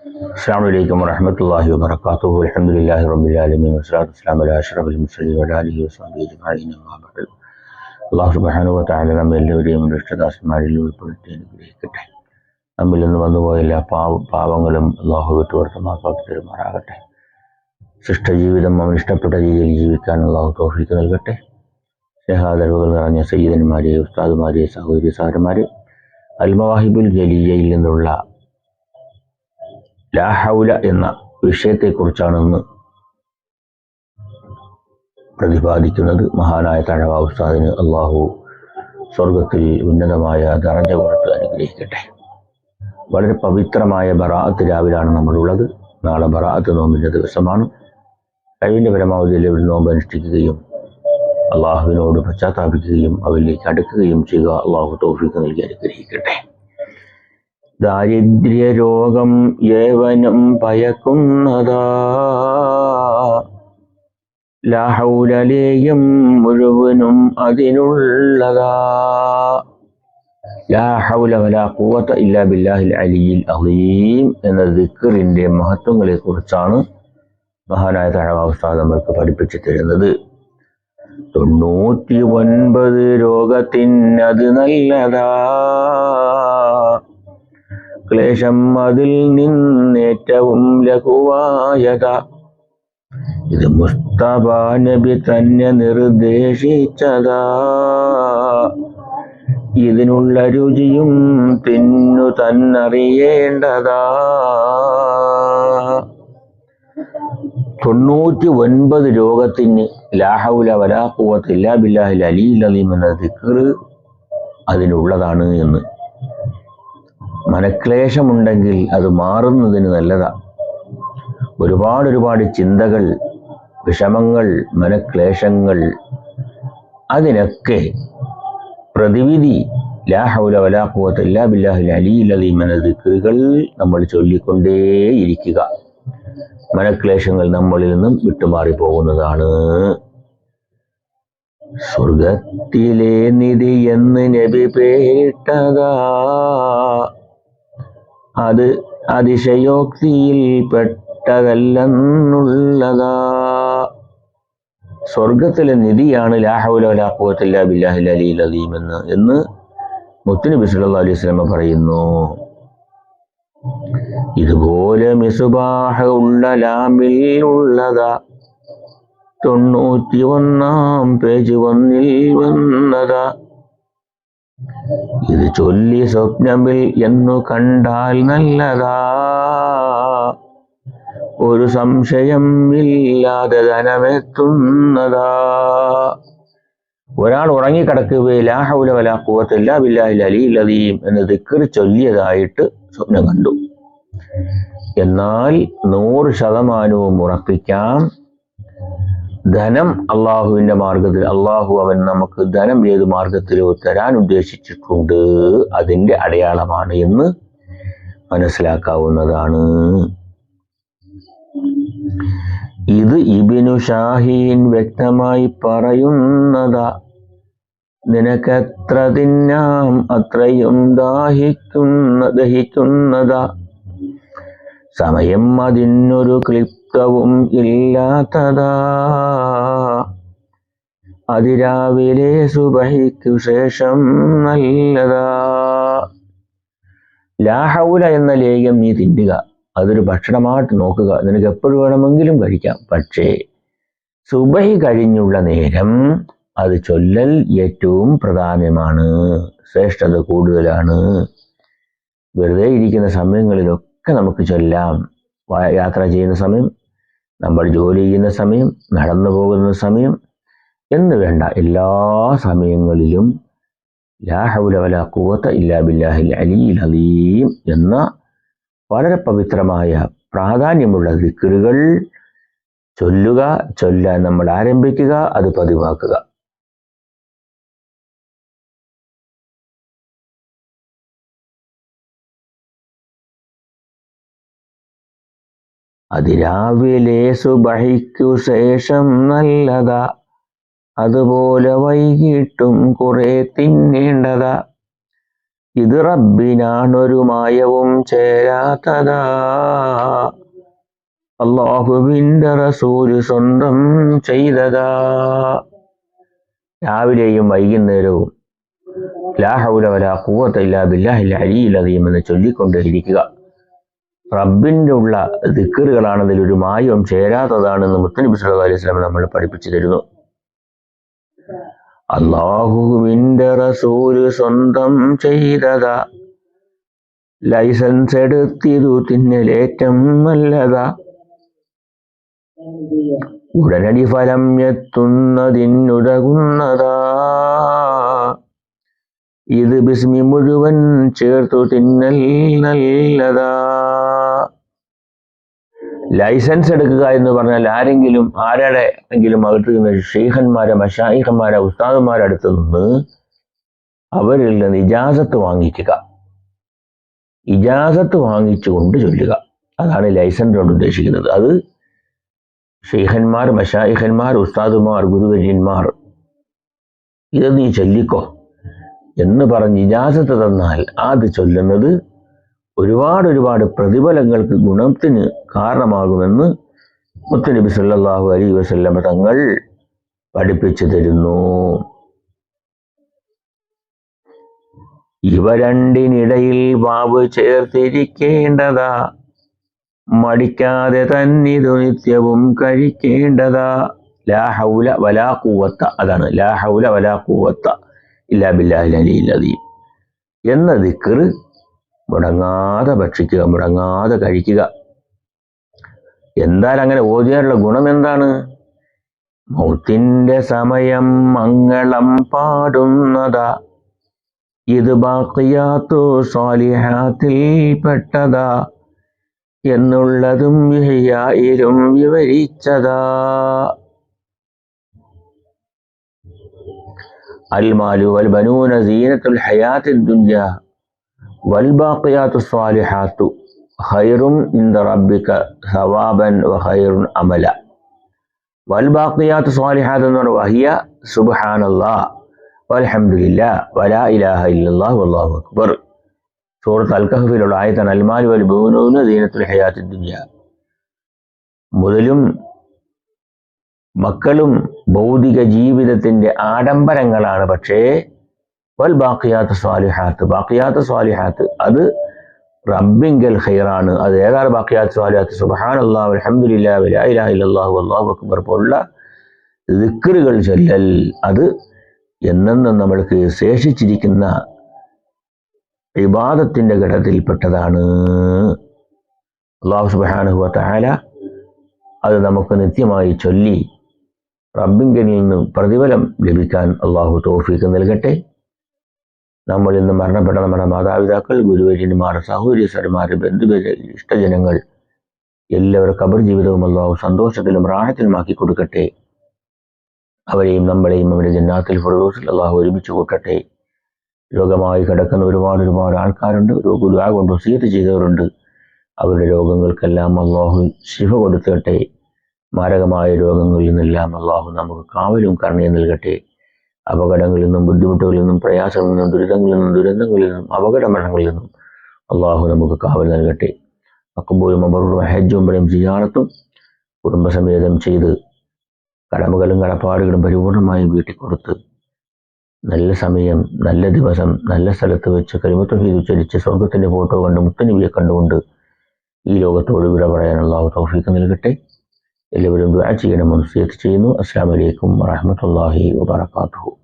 السلام عليكم ورحمة الله وبركاته الحمد لله رب العالمين والصلاة والسلام على أشرف المرسلين وعلى آله وصحبه أجمعين أما بعد അള്ളാഹു സുബ്ഹാനഹു വതആല നമ്മെ എല്ലാവരെയും രക്ഷിതാസ്മാരിൽ ഉൾപ്പെടുത്തി അനുഗ്രഹിക്കട്ടെ നമ്മിൽ നിന്ന് വന്നുപോയ എല്ലാ പാവ പാവങ്ങളും അള്ളാഹു വിട്ടുവർത്തമാക്കി തരുമാറാകട്ടെ ശിഷ്ടജീവിതം അവൻ ഇഷ്ടപ്പെട്ട രീതിയിൽ ജീവിക്കാൻ അള്ളാഹു തോഫിക്ക് നൽകട്ടെ സ്നേഹാദരവുകൾ നിറഞ്ഞ സയ്യിദന്മാരെ ഉസ്താദുമാരെ സഹോദരി സാരന്മാരെ അൽമവാഹിബുൽ ജലിയയിൽ നിന്നുള്ള ലാഹൗല എന്ന വിഷയത്തെക്കുറിച്ചാണ് ഇന്ന് പ്രതിപാദിക്കുന്നത് മഹാനായ തഴവ ഉസ്താദിന് അള്ളാഹു സ്വർഗത്തിൽ ഉന്നതമായ ദറജ കൊടുത്ത് അനുഗ്രഹിക്കട്ടെ. വളരെ പവിത്രമായ ബറാഅത്ത് രാവിലാണ് നമ്മളുള്ളത്. നാളെ ബറാഅത്ത് നോമ്പിന്റെ ദിവസമാണ്. കഴിവിന്റെ പരമാവധി എല്ലാവരും നോമ്പ് അനുഷ്ഠിക്കുകയും അള്ളാഹുവിനോട് പശ്ചാത്താപിക്കുകയും അവരിലേക്ക് അടുക്കുകയും ചെയ്യുക അള്ളാഹു തോഫിക്ക് നൽകി അനുഗ്രഹിക്കട്ടെ. ദാരിദ്ര്യ രോഗം ഏവനും ഭയക്കുന്നതാ. ലാഹൗലലേയും മുഴുവനും അതിനുള്ളതാ. ലാ ഹൗല വലാ ഖുവത ഇല്ലാ ബില്ലാഹിൽ അലിയിൽ അലീം എന്ന ദിക്കറിന്റെ മഹത്വങ്ങളെ കുറിച്ചാണ് മഹാനായ തഴവാവസ്ഥ നമ്മൾക്ക് പഠിപ്പിച്ചു തരുന്നത്. തൊണ്ണൂറ്റി ഒൻപത് രോഗത്തിനത് നല്ലതാ. ക്ലേശം അതിൽ നിന്നേറ്റവും ലഘുവായത ഇത് മുസ്തഫ നബി തന്നെ നിർദ്ദേശിച്ചതാ. ഇതിനുള്ള രുചിയും തിന്നു തന്നറിയേണ്ടതാ. തൊണ്ണൂറ്റി ഒൻപത് രോഗത്തിന് ലാഹൗല വലാഖുവത്തില്ല ബില്ലാഹിൽ അലി അലീം എന്ന ദിക്കറ് അതിനുള്ളതാണ് എന്ന്. മനക്ലേശമുണ്ടെങ്കിൽ അത് മാറുന്നതിന് നല്ലതാ. ഒരുപാട് ഒരുപാട് ചിന്തകൾ വിഷമങ്ങൾ മനക്ലേശങ്ങൾ അതിനൊക്കെ പ്രതിവിധി ലാഹൗല വലാ ഖുവത ഇല്ലാ ബില്ലാഹിൽ അലിയിൽ അലീം എന്ന ദിക്റുകൾ നമ്മൾ ചൊല്ലിക്കൊണ്ടേയിരിക്കുക. മനക്ലേശങ്ങൾ നമ്മളിൽ നിന്നും വിട്ടുമാറി പോകുന്നതാണ് സ്വർഗത്തിലെ നിധി എന്ന് നബി പേരിട്ടതാ. അത് അതിശയോക്തിയിൽ പെട്ടതല്ലെന്നുള്ളതാ സ്വർഗത്തിലെ നിധിയാണ് ലാഹുല ബില്ലാഹിൽ അലി എന്ന് എന്ന് മുത്തുനബി സല്ലല്ലാഹു അലൈഹി സ്വലമ പറയുന്നു. ഇതുപോലെ മിസുബാഹ ഉള്ള ലാമിൽ ഉള്ളതാ. തൊണ്ണൂറ്റി ഒന്നാം പേജ് വന്നിൽ വന്നതാ. ഇത് ചൊല്ലി സ്വപ്നമിൽ എന്നു കണ്ടാൽ നല്ലതാ. ഒരു സംശയം ഇല്ലാതെ ധനമെത്തുന്നതാ. ഒരാൾ ഉറങ്ങിക്കിടക്കുകയില്ല ലാഹൗല വലാ കൂവത്തില്ല ബില്ലാഹിൽ അലി അലീം എന്ന് ദിക്കർ ചൊല്ലിയതായിട്ട് സ്വപ്നം കണ്ടു. എന്നാൽ നൂറ് ശതമാനവും ഉറപ്പിക്കാം ധനം അള്ളാഹുവിന്റെ മാർഗത്തിൽ അള്ളാഹു അവൻ നമുക്ക് ധനം ഏത് മാർഗത്തിലോ തരാൻ ഉദ്ദേശിച്ചിട്ടുണ്ട് അതിന്റെ അടയാളമാണ് എന്ന് മനസ്സിലാക്കാവുന്നതാണ്. ഇത് ഇബിനു ഷാഹീൻ വ്യക്തമായി പറയുന്നതാ നിനക്കെത്ര തിന്നാം അത്രയും ദാഹിക്കുന്ന ദഹിക്കുന്നതാ. സമയം അതിനൊരു ക്ലിപ്തവും ഇല്ലാത്തതാ. അതിരാവിലെ സുബഹിക്കു ശേഷം നല്ലതാ. ലാഹൗല എന്ന ലേഖം നീ തിന്നുക. അതൊരു ഭക്ഷണമായിട്ട് നോക്കുക. നിനക്ക് എപ്പോഴും വേണമെങ്കിലും കഴിക്കാം. പക്ഷേ സുബഹി കഴിഞ്ഞുള്ള നേരം അത് ചൊല്ലൽ ഏറ്റവും പ്രധാനമാണ്. ശ്രേഷ്ഠത കൂടുതലാണ്. വെറുതെ ഇരിക്കുന്ന സമയങ്ങളിലൊക്കെ നമുക്ക് ചൊല്ലാം. യാത്ര ചെയ്യുന്ന സമയം നമ്മൾ ജോലി ചെയ്യുന്ന സമയം നടന്നു പോകുന്ന സമയം എന്ന് വേണ്ട. എല്ലാ സമയങ്ങളിലും ലാ ഹൗല ഖുവത ഇല്ലാ ബില്ലാഹിൽ അലിയിൽ അലീം എന്ന വളരെ പവിത്രമായ പ്രാധാന്യമുള്ള ദിക്കറുകൾ ചൊല്ലുക ചൊല്ലാൻ നമ്മൾ ആരംഭിക്കുക അത് പതിവാക്കുക. അതിരാവിലെ സുബഹിക്കു ശേഷം നല്ലതാ. അതുപോലെ വൈകിട്ടും കുറെ തിന്നേണ്ടതാ ഇത് റബ്ബിനാണൊരു മായവും ചേരാത്തതാ. അള്ളാഹുവിന്റെ റസൂൽ സ്വന്തം ചെയ്തതാ. രാവിലെയും വൈകുന്നേരവും ലാ ഹൗല വലാ ഖുവത ഇല്ലാ ബില്ലാഹിൽ എന്ന് ചൊല്ലിക്കൊണ്ടേയിരിക്കുക. റബ്ബിന്റെ ഉള്ള ദിക്കറുകളാണ് ഒരു മായവും ചേരാത്തതാണെന്ന് മുത്തനബി സല്ലല്ലാഹു അലൈഹി വസല്ലം നമ്മൾ പഠിപ്പിച്ചു തരുന്നു. അള്ളാഹുവിന്റെ റസൂൽ സ്വന്തം ചെയ്തതാ. ലൈസൻസ് എടുത്തിതു തിന്നലേറ്റം നല്ലതാ. ഉടനടി ഫലം എത്തുന്നതിനുതകുന്നതാ. ഇത് ബിസ്മി മുഴുവൻ ചേർത്തു തിന്നൽ നല്ലതാ. ലൈസൻസ് എടുക്കുക എന്ന് പറഞ്ഞാൽ ആരെങ്കിലും ആരുടെ എങ്കിലും അകത്ത് ഷെയ്ഖന്മാരെ മഷായിഖന്മാരെ ഉസ്താദന്മാരെ അടുത്ത് നിന്ന് അവരിൽ നിന്ന് ഇജാസത്ത് വാങ്ങിക്കുക. ഇജാസത്ത് വാങ്ങിച്ചുകൊണ്ട് ചൊല്ലുക. അതാണ് ലൈസൻസ് കൊണ്ട് ഉദ്ദേശിക്കുന്നത്. അത് ഷെയ്ഖന്മാർ മഷായിഖന്മാർ ഉസ്താദുമാർ ഗുരുവര്യന്മാർ ഇത് നീ ചൊല്ലിക്കോ. എന്ന് പറഞ്ഞ് ഇജാസത്ത് തന്നാൽ അത് ചൊല്ലുന്നത് ഒരുപാട് ഒരുപാട് പ്രതിഫലങ്ങൾക്ക് ഗുണത്തിന് കാരണമാകുമെന്ന് മുത്തനബി സല്ലാഹു അലൈഹി വസല്ലമ തങ്ങൾ പഠിപ്പിച്ചു തരുന്നു. ഇവ രണ്ടിനിടയിൽ വാവ് ചേർത്തിരിക്കേണ്ടതാ. മടിക്കാതെ തന്നിതു നിത്യവും കഴിക്കേണ്ടതാ. ലാ ഹൗല വലാ കൂവത്ത അതാണ് ലാ ഹൗല വലാ കൂവത്ത ഇല്ലാ എന്ന ദിക്കർ മുടങ്ങാതെ ഭക്ഷിക്കുക മുടങ്ങാതെ കഴിക്കുക. എന്തായാലും അങ്ങനെ ഓതിയാലുള്ള ഗുണം എന്താണ്? മൗത്തിന്റെ സമയം മംഗളം പാടുന്നതാ. ഇത് ബാക്കിയാത്തു സ്വാലിഹാത്തിൽ പെട്ടതാ. എന്നുള്ളതും വിഹയായിരും വിവരിച്ചതാ. അൽമാലു വൽ ബനൂന സീനത്തുൽ ഹയാത്തി ദുന്യ വൽ ബാക്കിയാത്തു സ്വാലിഹാത്തു ഹൈറും ഇന്ദ റബ്ബിക സവാബൻ വ ഹൈറുൻ അമല. വൽ ബാക്കിയാത്തു സ്വാലിഹാത്ത് എന്ന് പറഞ്ഞ വഹിയ സുബാനല്ലാ വൽഹമില്ല വലാ ഇലാഹ ഇല്ലല്ലാഹു വല്ലാഹു അക്ബർ. സൂറത്ത് അൽക്കഹഫിലുള്ള ആയത്താണ് അൽമാലു വൽ ബനൂന സീനത്തുൽ ഹയാത്തി ദുന്യ. മുതലും മക്കളും ഭൗതിക ജീവിതത്തിന്റെ ആഡംബരങ്ങളാണ്. പക്ഷേ വൽ ബാക്കിയാത്ത സ്വാലിഹാത്ത്. ബാക്കിയാത്ത സ്വാലിഹാത്ത് അത് റബ്ബിങ്കൽ ഖൈറാണ്. അത് ഏതാണ് ബാക്കിയാത്ത സ്വാലിഹാത്ത്? സുബഹാൻ അള്ളാഹു അലഹമുല്ലാഹു അള്ളാഹു അക്ബർ പോലുള്ള ദിക്കറുകൾ ചൊല്ലൽ. അത് എന്നെന്നും നമ്മൾക്ക് ശേഷിച്ചിരിക്കുന്ന വിവാദത്തിന്റെ ഘടത്തിൽപ്പെട്ടതാണ്. അള്ളാഹു സുബാനുഹുവ താല അത് നമുക്ക് നിത്യമായി ചൊല്ലി റബ്ബിങ്കനിൽ നിന്ന് പ്രതിഫലം ലഭിക്കാൻ അള്ളാഹു തോഫീക്ക് നൽകട്ടെ. നമ്മൾ ഇന്ന് മരണപ്പെട്ട നമ്മുടെ മാതാപിതാക്കൾ ഗുരുവര്യന്മാർ സഹോദരിസ്വരന്മാർ ബന്ധുവര് ഇഷ്ടജനങ്ങൾ എല്ലാവരും കബർ ജീവിതവും അള്ളാഹു സന്തോഷത്തിലും റാണത്തിലുമാക്കി കൊടുക്കട്ടെ. അവരെയും നമ്മളെയും അവരുടെ ജന്നാത്തിൽ ഫുറദോസിൽ അള്ളാഹു ഒരുമിച്ച് കൂട്ടട്ടെ. രോഗമായി കിടക്കുന്ന ഒരുപാട് ഒരുപാട് ആൾക്കാരുണ്ട്. രോഗ കൊണ്ട് വസീയത്ത് ചെയ്തവരുണ്ട്. അവരുടെ രോഗങ്ങൾക്കെല്ലാം അള്ളാഹു ശിവ കൊടുത്തട്ടെ. മാരകമായ രോഗങ്ങളിൽ നിന്നെല്ലാം അള്ളാഹു നമുക്ക് കാവലും കരുണയും നൽകട്ടെ. അപകടങ്ങളിൽ നിന്നും ബുദ്ധിമുട്ടുകളിൽ നിന്നും പ്രയാസങ്ങളിൽ നിന്നും ദുരിതങ്ങളിൽ നിന്നും ദുരന്തങ്ങളിൽ നിന്നും അപകട മരണങ്ങളിൽ നിന്നും അള്ളാഹു നമുക്ക് കാവൽ നൽകട്ടെ. അക്കുമ്പോഴും ഹജ്ജും പറയും സിയാറത്തും കുടുംബസമേതം ചെയ്ത് കടമകളും കടപ്പാടുകളും പരിപൂർണമായും വീട്ടിൽ കൊടുത്ത് നല്ല സമയം നല്ല ദിവസം നല്ല സ്ഥലത്ത് വെച്ച് കരിമത്തൊഹീദ് ഉച്ചരിച്ച് സ്വർഗത്തിന്റെ ഫോട്ടോ കണ്ട് മുത്തനുവിയെ കണ്ടുകൊണ്ട് ഈ ലോകത്തോട് വിട പറയാനുള്ള തൗഫീക്ക് നൽകട്ടെ. എല്ലാവരും ദുആ ചെയ്യണമെന്ന് സിയത്ത് ചെയ്യുന്നു. അസ്സാം വലൈക്കും വറഹമത്തല്ലാഹി വബർക്കാത്തു